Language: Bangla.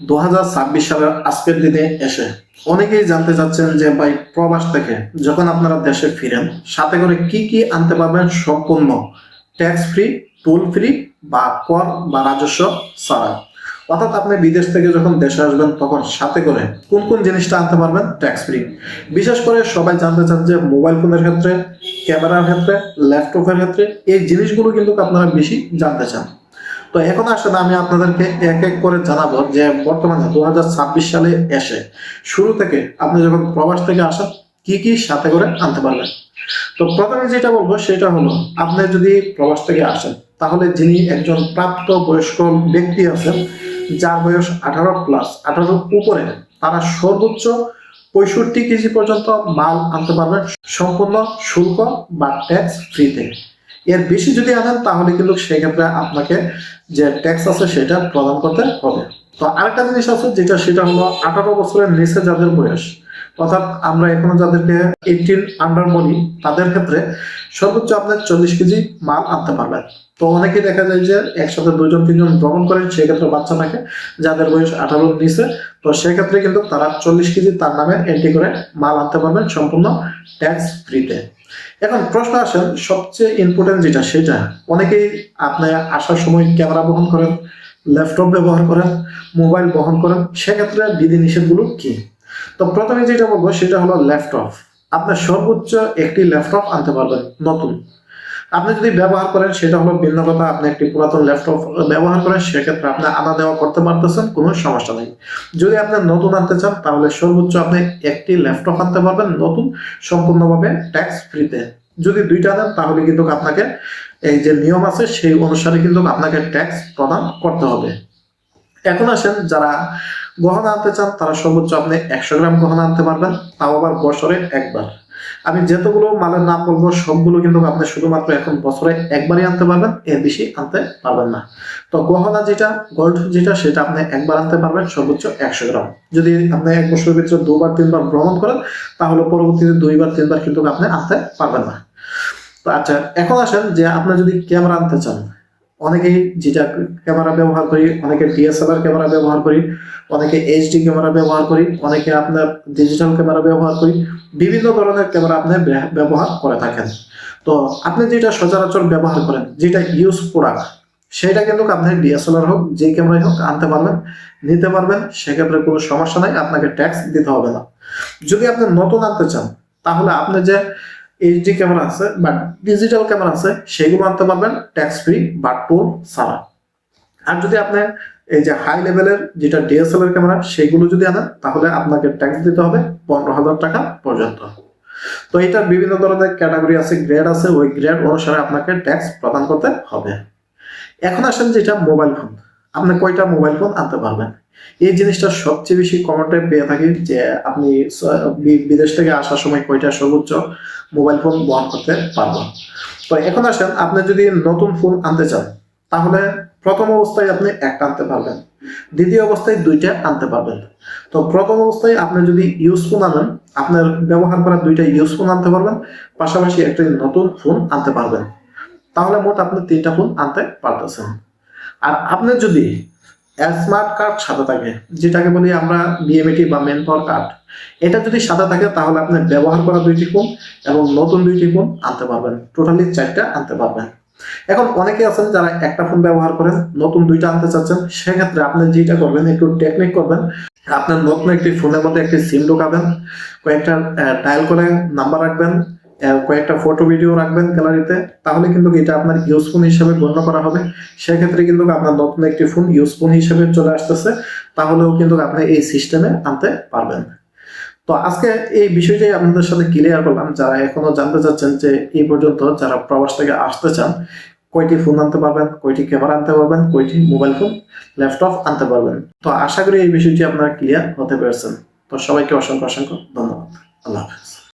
দু হাজার ছাব্বিশ সালের আজকের দিনে এসে অনেকেই জানতে চাচ্ছেন যে, ভাই, প্রবাস থেকে যখন আপনারা দেশে ফিরেন, সাথে করে কি কি আনতে পারবেন সম্পূর্ণ ট্যাক্স ফ্রি টোল ফ্রি বা কর বা রাজস্ব ছাড়া। অর্থাৎ আপনি বিদেশ থেকে যখন দেশে আসবেন, তখন সাথে করে কোন কোন জিনিসটা আনতে পারবেন? ট্যাক্স ফ্রি বিশেষ করে সবাই জানতে চান যে মোবাইল ফোনের ক্ষেত্রে, ক্যামেরার ক্ষেত্রে ল্যাপটপের ক্ষেত্রে এই জিনিসগুলো কিন্তু আপনারা বেশি জানতে চান। তো এখন আসলে আমি আপনাদেরকে এক এক করে জানাব যে বর্তমানে দুই হাজার ছাব্বিশ সালে এসে শুরু থেকে আপনি যখন প্রবাস থেকে আসেন, কি কি সাথে করে আনতে পারবেন তো প্রথমে যেটা বলব সেটা হলো, আপনি যদি প্রবাস থেকে আসেন, তাহলে যিনি একজন প্রাপ্ত বয়স্ক ব্যক্তি আছেন, যার বয়স আঠারো প্লাস আঠারো উপরে, তারা সর্বোচ্চ পঁয়ষট্টি কেজি পর্যন্ত মাল আনতে পারবেন, সম্পূর্ণ শুল্ক বা ট্যাক্স ফ্রিতে এর বেশি যদি আনেন, তাহলে কিন্তু সেক্ষেত্রে আপনাকে যে ট্যাক্স আছে সেটা প্রদান করতে হবে। তো আরেকটা জিনিস আছে, যেটা সেটা হলো আঠারো বছরের নিচে যাদের বয়স, অর্থাৎ আমরা এখনও যাদেরকে এইটিন আন্ডার বলি, তাদের ক্ষেত্রে সর্বোচ্চ আপনার চল্লিশ কেজি মাল আনতে পারবেন। তো অনেকেই দেখা যায় যে একসাথে দুজন তিনজন ভ্রমণ করেন, সেক্ষেত্রে বাচ্চা থাকে, যাদের বয়স আঠারোর নিচে। তো সেক্ষেত্রে কিন্তু তারা চল্লিশ কেজি তার নামে এন্ট্রি করে মাল আনতে পারবেন সম্পূর্ণ ট্যাক্স ফ্রিতে এখন প্রশ্ন আসেন সবচেয়ে ইম্পর্টেন্ট যেটা, সেটা, অনেকেই আপনার আসার সময় ক্যামেরা বহন করেন ল্যাপটপ ব্যবহার করেন মোবাইল বহন করেন, সেক্ষেত্রে বিধিনিষেধগুলো কি? তো প্রথমে যেটা বলব, সেটা হলো ল্যাপটপ আপনার সর্বোচ্চ একটি ল্যাপটপ আনতে পারবেন, নতুন। আপনি যদি ব্যবহার করেন, সেটা হলো ভিন্ন কথা আপনি একটি পুরাতন ল্যাপটপ ব্যবহার করেন, সেক্ষেত্রে আপনি আনা দেওয়া করতে পারতেছেন, কোনো সমস্যা নেই। যদি আপনি নতুন আনতে চান, তাহলে সর্বোচ্চ আপনি একটি ল্যাপটপ আনতে পারবেন, নতুন, সম্পূর্ণভাবে ট্যাক্স ফ্রিতে যদি দুইটা দেন, তাহলে কিন্তু আপনাকে এই যে নিয়ম আছে, সেই অনুসারে কিন্তু আপনাকে ট্যাক্স প্রদান করতে হবে। এখন আসেন, যারা গহনা আনতে চান, তারা সর্বোচ্চ আপনি একশো গ্রাম গহনা আনতে পারবেন, তাও আবার বছরে একবার। আমি যতগুলো মালের নাম বলব, সবগুলো কিন্তু আপনি শুধুমাত্র এখন বছরে একবারই আনতে পারবেন, এর বেশি আনতে পারবেন না। তো গহনা যেটা গোল্ড যেটা, সেটা আপনি একবার আনতে পারবেন, সর্বোচ্চ একশো গ্রাম। যদি আপনি এক বছরের ভিতরে দুবার, তিনবার ভ্রমণ করেন, তাহলে পরবর্তীতে দুইবার, তিনবার কিন্তু আপনি আনতে পারবেন না। তো আচ্ছা এখন আসেন যে আপনি যদি ক্যামেরা আনতে চান অনেকেই যেটা ক্যামেরা ব্যবহার করি, অনেকে ডিএসএলআর ক্যামেরা ব্যবহার করি, অনেকে এইচডি ক্যামেরা ব্যবহার করি, অনেকে আপনার ডিজিটাল ক্যামেরা ব্যবহার করি, বিভিন্ন ধরনের ক্যামেরা আপনি ব্যবহার করে থাকেন। তো আপনি যেটা সচরাচর ব্যবহার করেন, যেটা ইউজ প্রোডাক্ট সেটা কিন্তু আপনি ডিএসএলআর হোক, যে ক্যামেরাই হোক, আনতে পারবেন, নিতে পারবেন, সেক্ষেত্রে কোনো সমস্যা নাই, আপনাকে ট্যাক্স দিতে হবে না। যদি আপনি নতুন আনতে চান, তাহলে আপনি যে এইচডি ক্যামেরা আছে বা ডিজিটাল ক্যামেরা আছে, সেগুলো আনতে পারবেন ট্যাক্স ফ্রি বা টোল ছাড়া আর যদি আপনি এই যে হাই লেভেলের যেটা ডিএসএলআর ক্যামেরা সেগুলো যদি আনেন, তাহলে আপনাকে ট্যাক্স দিতে হবে পনেরো হাজার টাকা পর্যন্ত। তো এটার বিভিন্ন ধরনের ক্যাটাগরি আছে গ্রেড আছে, ওই গ্রেড অনুসারে আপনাকে ট্যাক্স প্রদান করতে হবে। এখন আসেন যেটা মোবাইল ফোন আপনি কয়টা মোবাইল ফোন আনতে পারবেন? এই জিনিসটা সবচেয়ে বেশি কমেন্টে পেয়ে থাকি যে আপনি বিদেশ থেকে আসার সময় কয়টা সর্বোচ্চ মোবাইল ফোন বহন করতে পারবেন? তো এখন আসেন, আপনি যদি নতুন ফোন আনতে চান, তাহলে প্রথম অবস্থায় আপনি একটা আনতে পারবেন। দ্বিতীয় অবস্থায় দুইটা আনতে পারবেন। তো প্রথম অবস্থায় আপনি যদি ইউজ ফোন আনেন, আপনার ব্যবহার করা দুইটা ইউজ ফোন আনতে পারবেন, পাশাপাশি একটা নতুন ফোন আনতে পারবেন। তাহলে মোট আপনি তিনটা ফোন আনতে পারতেছেন। আর আপনি যদি স্মার্ট কার্ড সাদা থাকে, যেটাকে বলি আমরা বিএমএটি বা মেন পাওয়ার কার্ড এটা যদি সাদা থাকে, তাহলে আপনি ব্যবহার করা দুইটি ফোন এবং নতুন দুইটি ফোন আনতে পারবেন। টোটালি চারটা আনতে পারবেন। এখন অনেকে আছেন যারা একটা ফোন ব্যবহার করেন, নতুন দুইটা আনতে চাচ্ছেন। সেক্ষেত্রে আপনি যেটা করবেন, একটু টেকনিক করবেন। আপনার নতুন একটি ফোনের মধ্যে একটি সিম ঢোকাবেন, কয়েকটা ডায়াল করে নাম্বার রাখবেন। কয়েকটা ফটো ভিডিও রাখবেন গ্যালারিতে তাহলে কিন্তু এটা আপনার ইউজ হিসেবে গণ্য করা হবে। সেক্ষেত্রে কিন্তু আপনার নতুন একটি ফোন ইউজ হিসেবে চলে আসতেছে। তাহলেও কিন্তু আপনি এই সিস্টেমে আনতে পারবেন। তো আজকে এই বিষয়টাই আপনাদের সাথে ক্লিয়ার করলাম। যারা এখনও জানতে চাচ্ছেন যে এই পর্যন্ত যারা প্রবাস থেকে আসতে চান, কয়টি ফোন আনতে পারবেন, কয়টি ক্যামেরা আনতে পারবেন, কয়টি মোবাইল ফোন ল্যাপটপ আনতে পারবেন। তো আশা করি এই বিষয়টি আপনারা ক্লিয়ার হতে পেরেছেন। তো সবাইকে অসংখ্য অসংখ্য ধন্যবাদ। আল্লাহ হাফেজ।